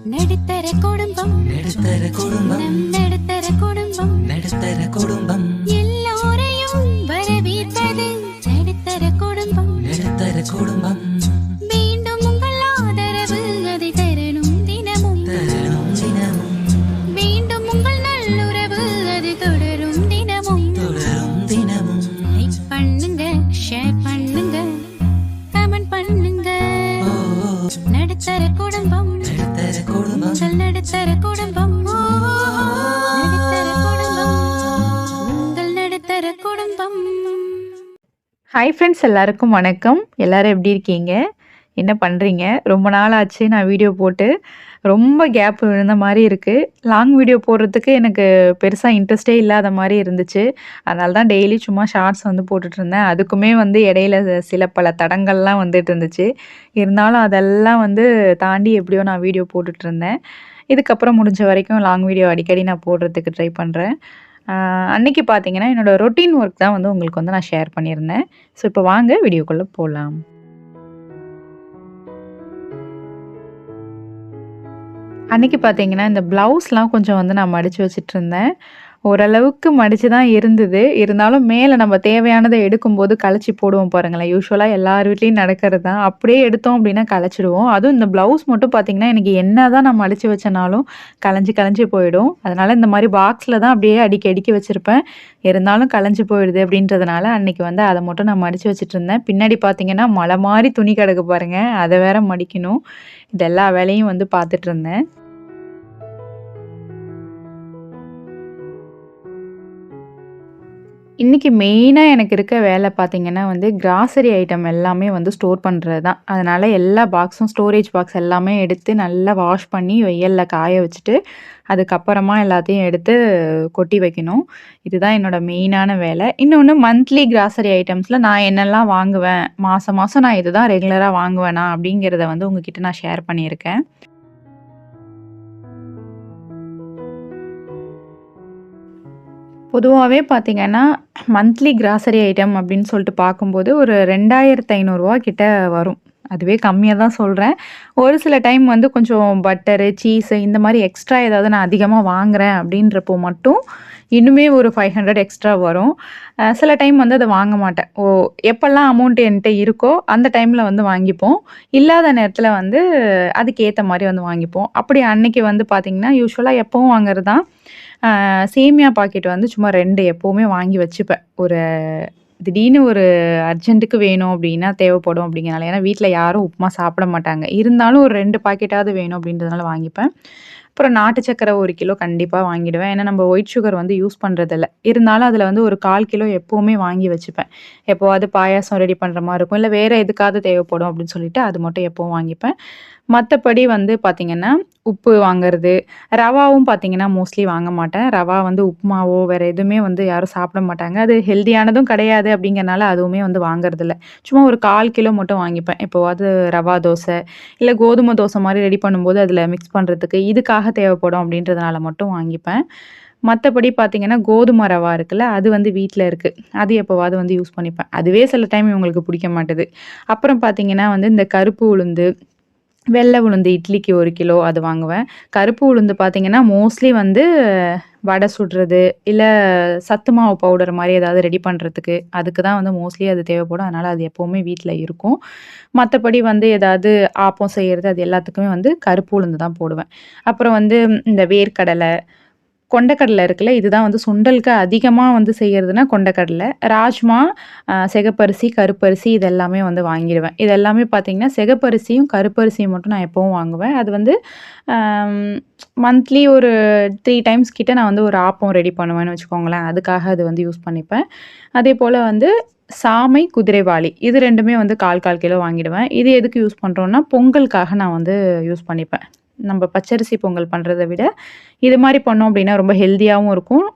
நடுத்தர குடும்பம் நடுத்தர குடும்பம் நம் நடுத்தர குடும்பம் நடுத்தர குடும்பம் எல்லோரையும் வரவேற்பது நடுத்தர குடும்பம் நடுத்தர குடும்பம் மீண்டும் உங்கள் ஆதரவு அதை தரணும் தினமும் தரணும் தினமும் மீண்டும் உங்கள் நல்லுறவு அது ஹாய் ஃப்ரெண்ட்ஸ் எல்லாருக்கும் வணக்கம். எல்லாரும் எப்படி இருக்கீங்க? என்ன பண்ணுறீங்க ரொம்ப நாள் ஆச்சு நான் வீடியோ போட்டு. ரொம்ப கேப் விழுந்த மாதிரி இருக்குது லாங் வீடியோ போடுறதுக்கு எனக்கு பெருசாக இன்ட்ரெஸ்டே இல்லாத மாதிரி இருந்துச்சு. அதனால தான் டெய்லி சும்மா ஷார்ட்ஸ் வந்து போட்டுட்ருந்தேன் அதுக்குமே வந்து இடையில சில பல தடங்கள்லாம் வந்துட்டு இருந்துச்சு. இருந்தாலும் அதெல்லாம் வந்து தாண்டி எப்படியோ நான் வீடியோ போட்டுட்ருந்தேன் இதுக்கப்புறம் முடிஞ்ச வரைக்கும் லாங் வீடியோ அடிக்கடி நான் போடுறதுக்கு ட்ரை பண்ணுறேன் அன்னைக்கு பார்த்தீங்கன்னா என்னோட ரொட்டீன் ஒர்க் தான் வந்து உங்களுக்கு வந்து நான் ஷேர் பண்ணியிருந்தேன். ஸோ இப்போ வாங்க வீடியோக்குள்ளே போகலாம் அன்னைக்கு பார்த்தீங்கன்னா இந்த ப்ளவுஸ்லாம் கொஞ்சம் வந்து நான் மடித்து வச்சுட்டு இருந்தேன். ஓரளவுக்கு மடித்து தான் இருந்தது. இருந்தாலும் மேலே நம்ம தேவையானதை எடுக்கும்போது களைச்சி போடுவோம் பாருங்களேன். யூஸ்வலாக எல்லார் வீட்லேயும் நடக்கிறது? தான் அப்படியே எடுத்தோம் அப்படின்னா களைச்சிடுவோம். அதுவும் இந்த ப்ளவுஸ் மட்டும் பார்த்திங்கன்னா எனக்கு என்ன தான் நான் மடித்து வச்சனாலும் களைஞ்சி களைஞ்சி போயிடும். அதனால் இந்த மாதிரி பாக்ஸில் தான் அப்படியே அடிக்கி அடிக்கி வச்சுருப்பேன். இருந்தாலும் களைஞ்சி போயிடுது அப்படின்றதுனால அன்னைக்கு வந்து அதை மட்டும் நான் மடித்து வச்சுட்டு இருந்தேன். பின்னாடி பார்த்தீங்கன்னா மலை மாதிரி துணி கிடக்கு பாருங்கள் அதை வேற மடிக்கணும். இது எல்லா வேலையும் வந்து பார்த்துட்டு இருந்தேன். இன்றைக்கி மெயினாக எனக்கு இருக்க வேலை பார்த்தீங்கன்னா வந்து கிராசரி ஐட்டம் எல்லாமே வந்து ஸ்டோர் பண்ணுறது தான் அதனால் எல்லா பாக்ஸும் ஸ்டோரேஜ் பாக்ஸ் எல்லாமே எடுத்து நல்லா வாஷ் பண்ணி வெயிலில் காய வச்சுட்டு அதுக்கப்புறமா எல்லாத்தையும் எடுத்து கொட்டி வைக்கணும். இதுதான் என்னோடய மெயினான வேலை. இன்னொன்று மந்த்லி கிராசரி ஐட்டம்ஸில் நான் என்னெல்லாம் வாங்குவேன்? மாதம் மாதம் நான் இதுதான் ரெகுலராக வாங்குவேனா? அப்படிங்கிறத வந்து உங்ககிட்ட நான் ஷேர் பண்ணியிருக்கேன். பொதுவாகவே பார்த்திங்கன்னா மந்த்லி கிராசரி ஐட்டம் அப்படின்னு சொல்லிட்டு பார்க்கும்போது ஒரு ரெண்டாயிரத்து ஐநூறுரூவா கிட்ட வரும். அதுவே கம்மியாக தான் சொல்கிறேன் ஒரு சில டைம் வந்து கொஞ்சம் பட்டரு சீஸு இந்த மாதிரி எக்ஸ்ட்ரா ஏதாவது நான் அதிகமாக வாங்குறேன் அப்படின்றப்போ மட்டும் இன்னுமே ஒரு ஃபைவ் ஹண்ட்ரட் எக்ஸ்ட்ரா வரும். சில டைம் வந்து அதை வாங்க மாட்டேன். ஓ எப்போல்லாம் அமௌண்ட் என்கிட்ட இருக்கோ அந்த டைமில் வந்து வாங்கிப்போம். இல்லாத நேரத்தில் வந்து அதுக்கு ஏற்ற மாதிரி வந்து வாங்கிப்போம். அப்படி அன்னைக்கு வந்து பார்த்திங்கன்னா யூஸ்வலாக எப்போவும் வாங்குறது தான் சேமியா பாக்கெட் வந்து சும்மா ரெண்டு எப்போவுமே வாங்கி வச்சுப்பேன். ஒரு திடீர்னு ஒரு அர்ஜென்ட்டுக்கு வேணும் அப்படின்னா தேவைப்படும் அப்படிங்கிறனால. ஏன்னா வீட்டில் யாரும் உப்புமா சாப்பிட மாட்டாங்க. இருந்தாலும் ஒரு ரெண்டு பாக்கெட்டாவது வேணும் அப்படின்றதுனால வாங்கிப்பேன். அப்புறம் நாட்டு சக்கரை ஒரு கிலோ கண்டிப்பாக வாங்கிடுவேன். ஏன்னா நம்ம ஒயிட் சுகர் வந்து யூஸ் பண்ணுறதில்ல இருந்தாலும் அதில் வந்து ஒரு கால் கிலோ எப்போவுமே வாங்கி வச்சுப்பேன். எப்போவாது பாயாசம் ரெடி பண்ணுற மாதிரி இருக்கும். இல்லை வேறு எதுக்காவது தேவைப்படும் அப்படின்னு சொல்லிட்டு அது மட்டும் எப்போவும் வாங்கிப்பேன். மற்றபடி வந்து பார்த்திங்கன்னா உப்பு வாங்குறது. ரவாவும் பார்த்திங்கன்னா மோஸ்ட்லி வாங்க மாட்டேன். ரவா வந்து உப்புமாவோ வேறு எதுவுமே வந்து யாரும் சாப்பிட மாட்டாங்க. அது ஹெல்தியானதும் கிடையாது அப்படிங்கிறனால அதுவுமே வந்து வாங்குறதில்ல. சும்மா ஒரு கால் கிலோ மட்டும் வாங்கிப்பேன். எப்போவாவது ரவா தோசை இல்லை கோதுமை தோசை மாதிரி ரெடி பண்ணும்போது அதில் மிக்ஸ் பண்ணுறதுக்கு இதுக்காக தேவைப்படும் அப்படின்றதுனால மட்டும் வாங்கிப்பேன். மற்றபடி பார்த்தீங்கன்னா கோதுமை ரவா இருக்குல்ல அது வந்து வீட்டில் இருக்குது அது எப்போவாது வந்து யூஸ் பண்ணிப்பேன். அதுவே சில டைம் இவங்களுக்கு பிடிக்க மாட்டுது. அப்புறம் பார்த்தீங்கன்னா வந்து இந்த கருப்பு உளுந்து வெள்ளை உளுந்து இட்லிக்கு ஒரு கிலோ அது வாங்குவேன். கருப்பு உளுந்து பார்த்தீங்கன்னா மோஸ்ட்லி வந்து வடை சுடுறது இல்லை சத்து மாவு பவுடர் மாதிரி ஏதாவது ரெடி பண்ணுறதுக்கு அதுக்கு தான் வந்து மோஸ்ட்லி அது தேவைப்படும். அதனால் அது எப்போவுமே வீட்டில் இருக்கும். மற்றபடி வந்து ஏதாவது ஆப்பம் செய்கிறது அது எல்லாத்துக்குமே வந்து கருப்பு உளுந்து தான் போடுவேன். அப்புறம் வந்து இந்த வேர்க்கடலை கொண்டக்கடலை இருக்குல்ல இதுதான் வந்து சுண்டலுக்கு அதிகமாக வந்து செய்கிறதுனா கொண்டக்கடலை. ராஜ்மா சிகப்பரிசி கருப்பரிசி இதெல்லாமே வந்து வாங்கிடுவேன். இது எல்லாமே பார்த்தீங்கன்னா சிகப்பரிசியும் கருப்பரிசியும் மட்டும் நான் எப்போவும் வாங்குவேன். அது வந்து மந்த்லி ஒரு த்ரீ டைம்ஸ் கிட்ட நான் வந்து ஒரு ஆப்பம் ரெடி பண்ணுவேன்னு வச்சுக்கோங்களேன். அதுக்காக அது வந்து யூஸ் பண்ணிப்பேன். அதே போல் வந்து சாமை குதிரைவாளி இது ரெண்டுமே வந்து கால் கால் கிலோ வாங்கிடுவேன். இது எதுக்கு யூஸ் பண்ணுறோன்னா பொங்கலுக்காக நான் வந்து யூஸ் பண்ணிப்பேன். நம்ம பச்சரிசி பொங்கல் பண்ணுறத விட இது மாதிரி பண்ணோம் அப்படின்னா ரொம்ப ஹெல்த்தியாகவும் இருக்கும்.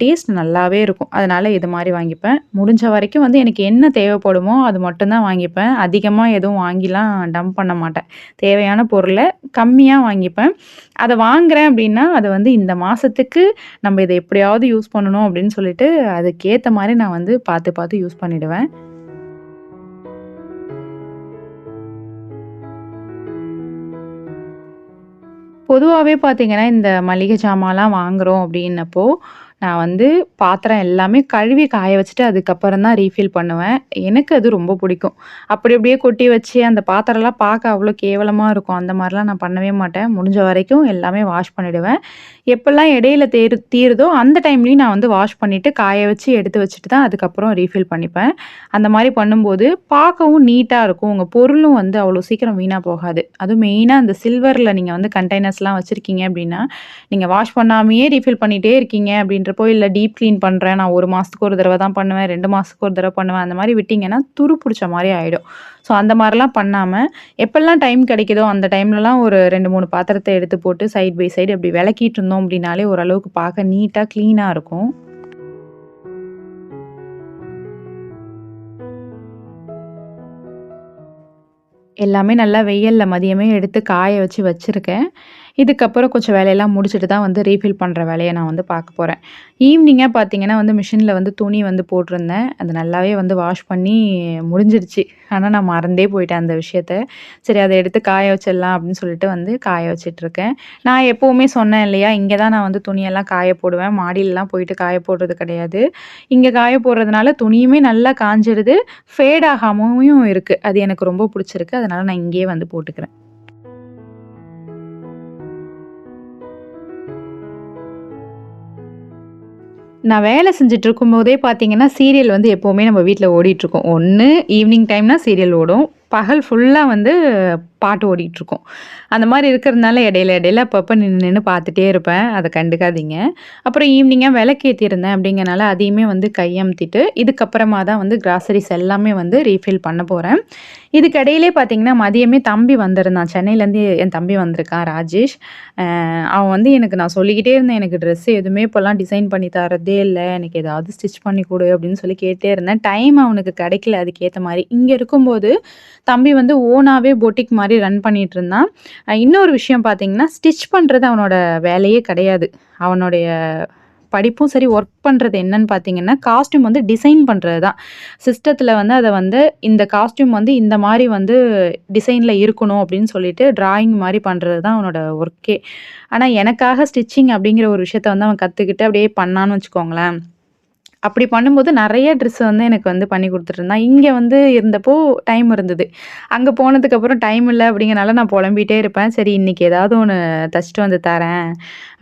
டேஸ்ட் நல்லாவே இருக்கும். அதனால் இது மாதிரி வாங்கிப்பேன். முடிஞ்ச வரைக்கும் வந்து எனக்கு என்ன தேவைப்படுமோ அது மட்டும்தான் வாங்கிப்பேன். அதிகமாக எதுவும் வாங்கிலாம் டம்ப் பண்ண மாட்டேன். தேவையான பொருளை கம்மியாக வாங்கிப்பேன். அதை வாங்குறேன் அப்படின்னா அதை வந்து இந்த மாதத்துக்கு நம்ம இதை எப்படியாவது யூஸ் பண்ணணும் அப்படின்னு சொல்லிட்டு அதுக்கேற்ற மாதிரி நான் வந்து பார்த்து பார்த்து யூஸ் பண்ணிவிடுவேன் பொதுவாகவே பார்த்தீங்கன்னா, இந்த மளிகை ஜாமான்லாம் வாங்குறோம் அப்படின்னப்போ, நான் வந்து பாத்திரம் எல்லாமே கழுவி காய வச்சுட்டு அதுக்கப்புறம் தான் ரீஃபில் பண்ணுவேன். எனக்கு அது ரொம்ப பிடிக்கும். அப்படி அப்படியே கொட்டி வச்சு அந்த பாத்திரம்லாம் பார்க்க அவ்வளோ கேவலமாக இருக்கும். அந்த மாதிரிலாம் நான் பண்ணவே மாட்டேன். முடிஞ்ச வரைக்கும் எல்லாமே வாஷ் பண்ணிவிடுவேன் எப்போல்லாம் இடையில தேர் தீருதோ அந்த டைம்லையும் நான் வந்து வாஷ் பண்ணிவிட்டு காய வச்சு எடுத்து வச்சுட்டு தான் அதுக்கப்புறம் ரீஃபில் பண்ணிப்பேன். அந்த மாதிரி பண்ணும்போது பார்க்கவும் நீட்டாக இருக்கும். உங்கள் பொருளும் வந்து அவ்வளோ சீக்கிரம் வீணாக போகாது. அதுவும் மெயினாக அந்த சில்வரில் நீங்கள் வந்து கண்டெய்னர்ஸ்லாம் வச்சுருக்கீங்க அப்படின்னா, நீங்கள் வாஷ் பண்ணாமையே ரீஃபில் பண்ணிகிட்டே இருக்கீங்க அப்படின்ற அப்படின்றப்போ, இல்லை டீப் க்ளீன் பண்ணுறேன் நான் ஒரு மாதத்துக்கு ஒரு தடவை தான் பண்ணுவேன். ரெண்டு மாதத்துக்கு ஒரு தடவை பண்ணுவேன். அந்த மாதிரி விட்டிங்கன்னா துரு பிடிச்ச மாதிரி ஆகிடும் ஸோ அந்த மாதிரிலாம் பண்ணாமல் எப்போல்லாம் டைம் கிடைக்குதோ அந்த டைம்லலாம் ஒரு ரெண்டு மூணு பாத்திரத்தை எடுத்து போட்டு சைட் பை சைடு அப்படி விளக்கிட்டு இருந்தோம் அப்படின்னாலே ஓரளவுக்கு பார்க்க நீட்டாக க்ளீனாக இருக்கும். எல்லாமே நல்லா வெயிலில் மதியமே எடுத்து காய வச்சு வச்சுருக்கேன் இதுக்கப்புறம் கொஞ்சம் வேலையெல்லாம் முடிச்சுட்டு தான் வந்து ரீஃபில் பண்ணுற வேலையை நான் வந்து பார்க்க போகிறேன் ஈவினிங்காக பார்த்தீங்கன்னா வந்து மிஷினில் வந்து துணி வந்து போட்டிருந்தேன். அது நல்லாவே வந்து வாஷ் பண்ணி முடிஞ்சிடுச்சு. ஆனால் நான் மறந்தே போயிட்டேன் அந்த விஷயத்த. சரி அதை எடுத்து காய வச்சிடலாம் அப்படின்னு சொல்லிட்டு வந்து காய வச்சிட்ருக்கேன் நான் எப்போவுமே சொன்னேன் இல்லையா, இங்கே தான் நான் வந்து துணியெல்லாம் காய போடுவேன். மாடியிலலாம் போயிட்டு காய போடுறது கிடையாது. இங்கே காய போடுறதுனால துணியுமே நல்லா காஞ்சிடுது. ஃபேட் ஆகாமவும் இருக்குது அது எனக்கு ரொம்ப பிடிச்சிருக்கு அதனால் நான் இங்கேயே வந்து போட்டுக்கிறேன். நான் வேலை செஞ்சுட்டு இருக்கும்போதே பார்த்தீங்கன்னா, சீரியல் வந்து எப்போவுமே நம்ம வீட்டில் ஓடிட்டுருக்கோம் ஒன்று ஈவினிங் டைம்னால் சீரியல் ஓடும். பகல் ஃபுல்லாக வந்து பாட்டு ஓடிட்டுருக்கும். அந்த மாதிரி இருக்கிறதுனால இடையில இடையில அப்பப்போ நின்று நின்று பார்த்துட்டே இருப்பேன். அதை கண்டுக்காதீங்க. அப்புறம் ஈவினிங்காக விளக்கேற்றிருந்தேன் அப்படிங்கிறனால அதையுமே வந்து கையமுத்திட்டு, இதுக்கப்புறமா தான் வந்து கிராசரிஸ் எல்லாமே வந்து ரீஃபில் பண்ண போகிறேன் இதுக்கிடையிலே பார்த்தீங்கன்னா, மதியமே தம்பி வந்திருந்தான். சென்னையிலேருந்து என் தம்பி வந்திருக்கான் ராஜேஷ். அவன் வந்து எனக்கு நான் சொல்லிக்கிட்டே இருந்தேன். எனக்கு ட்ரெஸ் எதுவுமே இப்போல்லாம் டிசைன் பண்ணி தரதே இல்லை எனக்கு ஏதாவது ஸ்டிச் பண்ணி கொடு அப்படின்னு சொல்லி கேட்டே இருந்தேன். டைம் அவனுக்கு கிடைக்கல அதுக்கேற்ற மாதிரி இங்கே இருக்கும்போது தம்பி வந்து ஓனாகவே பொட்டிக் மாதிரி ரன் பண்ணிட்டு இருந்தான். இன்னொரு விஷயம் பார்த்தீங்கன்னா, ஸ்டிச் பண்ணுறது அவனோட வேலையே கிடையாது. அவனுடைய படிப்பும் சரி, ஒர்க் பண்ணுறது என்னன்னு பார்த்தீங்கன்னா, காஸ்டியூம் வந்து டிசைன் பண்ணுறது தான். சிஸ்டத்தில் வந்து அதை வந்து இந்த காஸ்டியூம் வந்து இந்த மாதிரி வந்து டிசைனில் இருக்கணும் அப்படின்னு சொல்லிட்டு டிராயிங் மாதிரி பண்ணுறது தான் அவனோட ஒர்க்கே. ஆனால் எனக்காக ஸ்டிச்சிங் அப்படிங்கிற ஒரு விஷயத்த வந்து அவன் கற்றுக்கிட்டு அப்படியே பண்ணான்னு வச்சுக்கோங்களேன். அப்படி பண்ணும்போது நிறைய ட்ரெஸ் வந்து எனக்கு வந்து பண்ணி கொடுத்துட்ருந்தான் இங்கே வந்து இருந்தப்போ டைம் இருந்தது. அங்கே போனதுக்கப்புறம் டைம் இல்லை அப்படிங்கிறனால நான் புலம்பிட்டே இருப்பேன். சரி இன்றைக்கி ஏதாவது ஒன்று தச்சுட்டு வந்து தரேன்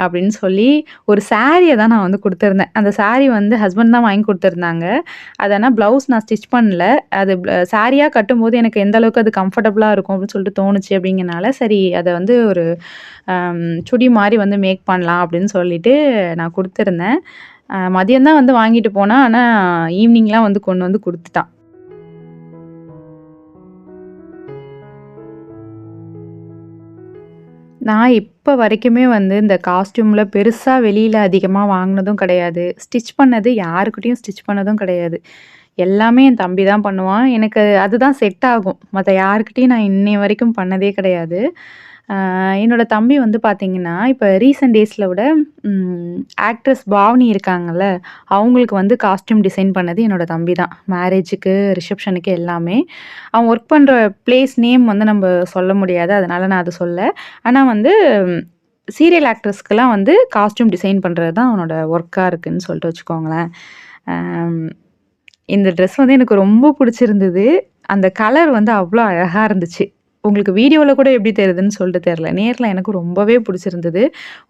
அப்படின்னு சொல்லி ஒரு சாரியை தான் நான் வந்து கொடுத்துருந்தேன் அந்த சாரி வந்து ஹஸ்பண்ட் தான் வாங்கி கொடுத்துருந்தாங்க அது ப்ளவுஸ் நான் ஸ்டிச் பண்ணல. அது சாரியாக கட்டும்போது எனக்கு எந்த அளவுக்கு அது கம்ஃபர்டபுளாக இருக்கும் அப்படின்னு சொல்லிட்டு தோணுச்சு அப்படிங்கிறனால, சரி அதை வந்து ஒரு சுடி மாதிரி வந்து மேக் பண்ணலாம் அப்படின்னு சொல்லிட்டு நான் கொடுத்துருந்தேன் மதியம் தான் வந்து வாங்கிட்டு போனான். ஆனால் ஈவினிங்லாம் வந்து கொண்டு வந்து கொடுத்துட்டான் நான் இப்போ வரைக்குமே வந்து இந்த காஸ்டியூமில் பெருசாக வெளியில் அதிகமாக வாங்கினதும் கிடையாது. ஸ்டிச் பண்ணது யாருக்கிட்டேயும் ஸ்டிச் பண்ணதும் கிடையாது. எல்லாமே என் தம்பி தான் பண்ணுவான். எனக்கு அதுதான் செட் ஆகும். மற்ற யாருக்கிட்டேயும் நான் இன்னை வரைக்கும் பண்ணதே கிடையாது. என்னோடய தம்பி வந்து பார்த்தீங்கன்னா, இப்போ ரீசெண்ட் டேஸில் விட ஆக்ட்ரஸ் பாவனி இருக்காங்கல்ல, அவங்களுக்கு வந்து காஸ்ட்யூம் டிசைன் பண்ணது என்னோடய தம்பி தான். மேரேஜுக்கு, ரிசப்ஷனுக்கு எல்லாமே. அவன் ஒர்க் பண்ணுற பிளேஸ் நேம் வந்து நம்ம சொல்ல முடியாது. அதனால் நான் அதை சொல்ல ஆனால் வந்து சீரியல் ஆக்ட்ரஸ்க்குலாம் வந்து காஸ்ட்யூம் டிசைன் பண்ணுறது தான் அவனோட ஒர்க்காக இருக்குன்னு சொல்லிட்டு வச்சுக்கோங்களேன். இந்த ட்ரெஸ் வந்து எனக்கு ரொம்ப பிடிச்சிருந்தது அந்த கலர் வந்து அவ்வளோ அழகாக இருந்துச்சு. உங்களுக்கு வீடியோவில் கூட எப்படி தெரியுதுன்னு சொல்லிட்டு தெரில நேரில் எனக்கு ரொம்பவே பிடிச்சிருந்தது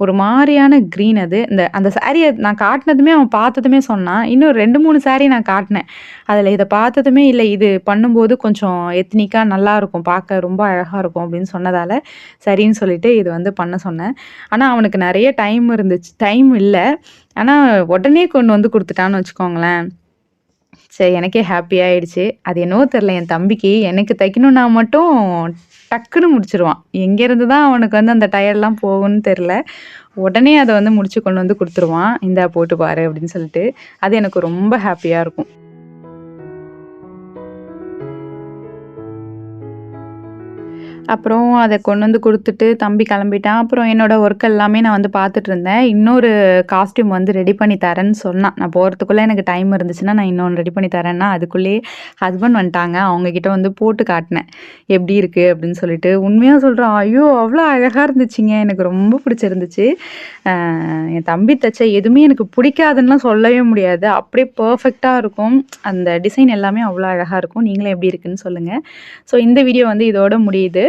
ஒரு மாதிரியான க்ரீன் அது. இந்த அந்த சாரியை நான் காட்டினதுமே அவன் பார்த்ததுமே சொன்னான். இன்னும் 2, 3 சாரி நான் காட்டினேன் அதில் இதை பார்த்ததுமே இல்லை இது பண்ணும்போது கொஞ்சம் எத்னிக்காக நல்லாயிருக்கும் பார்க்க ரொம்ப அழகாக இருக்கும் அப்படின்னு சொன்னதால் சரின்னு சொல்லிட்டு இது வந்து பண்ண சொன்னேன். ஆனால் அவனுக்கு நிறைய டைம் இருந்துச்சு. டைம் இல்லை ஆனால் உடனே கொண்டு வந்து கொடுத்துட்டான்னு வச்சுக்கோங்களேன். சரி எனக்கே ஹாப்பி ஆயிடுச்சு. அது என்னவோ தெரில என் தம்பிக்கு எனக்கு தைக்கணும்னா மட்டும் டக்குன்னு முடிச்சிருவான் எங்கேருந்து தான் அவனுக்கு வந்து அந்த டயர்லாம் போகும்னு தெரில உடனே அதை வந்து முடிச்சு கொண்டு வந்து கொடுத்துருவான் இந்தா போட்டு பாரு அப்படின்னு சொல்லிட்டு. அது எனக்கு ரொம்ப ஹாப்பியாக இருக்கும். அப்புறம் அதை கொண்டு வந்து கொடுத்துட்டு தம்பி கிளம்பிட்டான். அப்புறம் என்னோட ஒர்க் எல்லாமே நான் வந்து பார்த்துட்டு இருந்தேன். இன்னொரு காஸ்டியூம் வந்து ரெடி பண்ணி தரேன்னு சொன்னான். நான் போகிறதுக்குள்ளே எனக்கு டைம் இருந்துச்சுன்னா, நான் இன்னொன்று ரெடி பண்ணி தரேன்னா, அதுக்குள்ளேயே ஹஸ்பண்ட் வந்துட்டாங்க. அவங்கக்கிட்ட வந்து போட்டு காட்டினேன் எப்படி இருக்குது அப்படின்னு சொல்லிட்டு. உண்மையாக சொல்கிறேன் ஐயோ! அவ்வளோ அழகாக இருந்துச்சுங்க. எனக்கு ரொம்ப பிடிச்சிருந்துச்சு. என் தம்பி தச்ச எதுவுமே எனக்கு பிடிக்காதுன்னுலாம் சொல்லவே முடியாது. அப்படியே பர்ஃபெக்டாக இருக்கும். அந்த டிசைன் எல்லாமே அவ்வளோ அழகாக இருக்கும். நீங்களும் எப்படி இருக்குன்னு சொல்லுங்கள் ஸோ இந்த வீடியோ வந்து இதோட முடியுது.